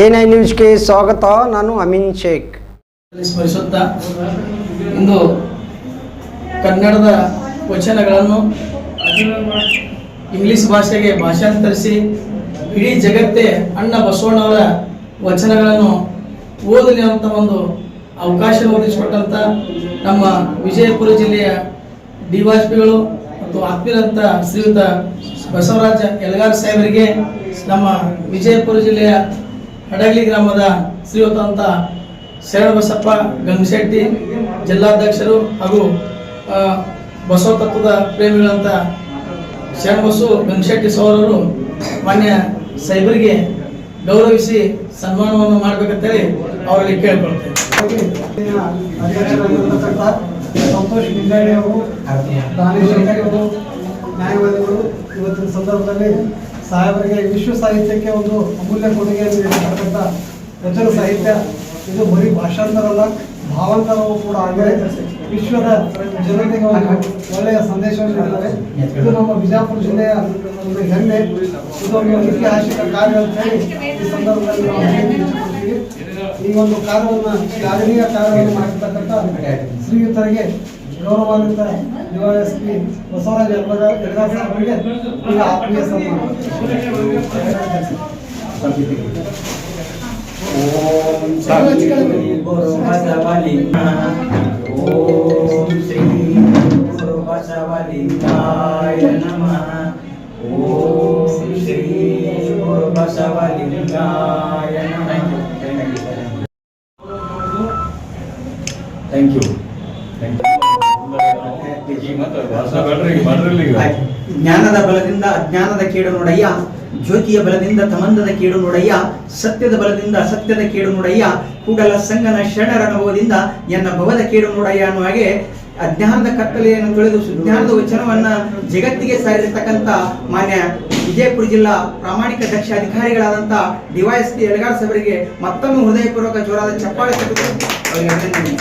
N I ನ್ಯೂಸ್ಗೆ ಸ್ವಾಗತ, ನಾನು ಅಮೀನ್ ಶೇಖ್. ಸ್ಮರಿಸುತ್ತಾ ಇಂದು ಕನ್ನಡದ ವಚನಗಳನ್ನು ಇಂಗ್ಲಿಷ್ ಭಾಷೆಗೆ ಭಾಷಾಂತರಿಸಿ ಇಡೀ ಜಗತ್ತೇ ಅಣ್ಣ ಬಸವಣ್ಣವರ ವಚನಗಳನ್ನು ಓದಲಿ ಅಂತ ಒಂದು ಅವಕಾಶ ಒದಗಿಸಿಕೊಟ್ಟಂಥ ನಮ್ಮ ವಿಜಯಪುರ ಜಿಲ್ಲೆಯ ಡಿ ವಾಜಪೇಯಿಗಳು ಮತ್ತು ಆತ್ಮೀಯರಂಥ ಶ್ರೀಯುತ ಬಸವರಾಜ ಯಲಗಾರ್ ಸಾಹೇಬರಿಗೆ ನಮ್ಮ ವಿಜಯಪುರ ಜಿಲ್ಲೆಯ ಹಡಗಲಿ ಗ್ರಾಮದ ಶ್ರೀಯುತಂತ ಶರಣಬಸಪ್ಪ ಗಂಗಶೆಟ್ಟಿ, ಜಿಲ್ಲಾಧ್ಯಕ್ಷರು ಹಾಗೂ ಬಸವ ತತ್ವದ ಪ್ರೇಮಿಗಳಂತ ಶರಣಬಸು ಗಂಗಶೆಟ್ಟಿ ಸೌರರು ಮಾನ್ಯ ಸೈಬರಿಗೆ ಗೌರವಿಸಿ ಸನ್ಮಾನವನ್ನು ಮಾಡಬೇಕಂತೇಳಿ ಅವರಲ್ಲಿ ಕೇಳ್ಕೊಳ್ತೇವೆ ಸಂತೋಷ್ ಅವರು ಇವತ್ತಿನ ಸಂದರ್ಭದಲ್ಲಿ ಸಾಹೇಬರಿಗೆ ವಿಶ್ವ ಸಾಹಿತ್ಯಕ್ಕೆ ಒಂದು ಅಮೂಲ್ಯ ಕೊಡುಗೆಯನ್ನು ನೀಡಿರ್ತಕ್ಕಂಥ ರಚನ ಸಾಹಿತ್ಯ. ಇದು ಬರೀ ಭಾಷಾಂತರ ಅಲ್ಲ ಭಾವಾಂತರವೂ ಕೂಡ ಆಗಿದೆ. ವಿಶ್ವದ ಜನತೆಗೆ ಒಳ್ಳೆಯ ಸಂದೇಶವನ್ನು ನೀಡಿದ್ದಾರೆ. ಇದು ನಮ್ಮ ಬಿಜಾಪುರ ಜಿಲ್ಲೆಯ ಒಂದು ಹೆಮ್ಮೆ. ಇದೊಂದು ಐತಿಹಾಸಿಕ ಕಾರ್ಯ ಅಂತ ಈ ಸಂದರ್ಭದಲ್ಲಿ ನಾವು. ಈ ಒಂದು ಕಾರ್ಯವನ್ನು ಶ್ಲಾಘನೀಯ ಕಾರ್ಯವನ್ನು ಮಾಡಿರ್ತಕ್ಕಂಥ ಶ್ರೀಯುತರಿಗೆ ಗೌರವಾನ್ವಿತ ಡಿವೈಎಸ್ಪಿ ಬಸವರಾಜ ಯಲಗಾರ್ ಯಲಗಾರ್ ಅವರಿಗೆ ಈಗ ಆತ್ಮೀಯ ಸನ್ಮಾನ ಓಂ ಶ್ರೀ ಗುರು ಬಸವಲಿಂಗ ಓಂ ಶ್ರೀ ಗುರು ಬಸವಲಿಂಗಾಯ ನಮಃ ಓಂ ಶ್ರೀ ಗುರು ಬಸವಲಿಂಗಾಯ ನಮಃ ಥ್ಯಾಂಕ್ ಯು ಜ್ಞಾನದ ಬಲದಿಂದ ಅಜ್ಞಾನದ ಕೇಡು ನೋಡಯ್ಯ ಜ್ಯೋತಿಯ ಬಲದಿಂದ ತಮಂದದ ಕೇಡು ನೋಡಯ್ಯ ಸತ್ಯದ ಬಲದಿಂದ ಅಸತ್ಯದ ಕೇಡು ನೋಡಯ್ಯ ಕೂಡಲ ಸಂಗನ ಶರಣರ ಅನುಭವದಿಂದ ಎನ್ನ ಭವದ ಕೇಡು ನೋಡಯ್ಯ ಅನ್ನುವ ಹಾಗೆ ಅಜ್ಞಾನದ ಕತ್ತಲೆಯನ್ನು ತೊಳೆದು ಸುಜ್ಞಾನದ ವಚನವನ್ನ ಜಗತ್ತಿಗೆ ಸಾರಿರ್ತಕ್ಕಂಥ ಮಾನ್ಯ ವಿಜಯಪುರ ಜಿಲ್ಲಾ ಪ್ರಾಮಾಣಿಕ ದಕ್ಷ ಅಧಿಕಾರಿಗಳಾದಂಥ ಡಿವೈಎಸ್ಪಿ ಎಲಗಾರ್ ಸಾಹೇಬರಿಗೆ ಮತ್ತೊಮ್ಮೆ ಹೃದಯಪೂರ್ವಕ ಜೋರಾದ ಚಪ್ಪಾಳೆ ಅವರಿಗೆ ಅಭಿನಂದನೆ.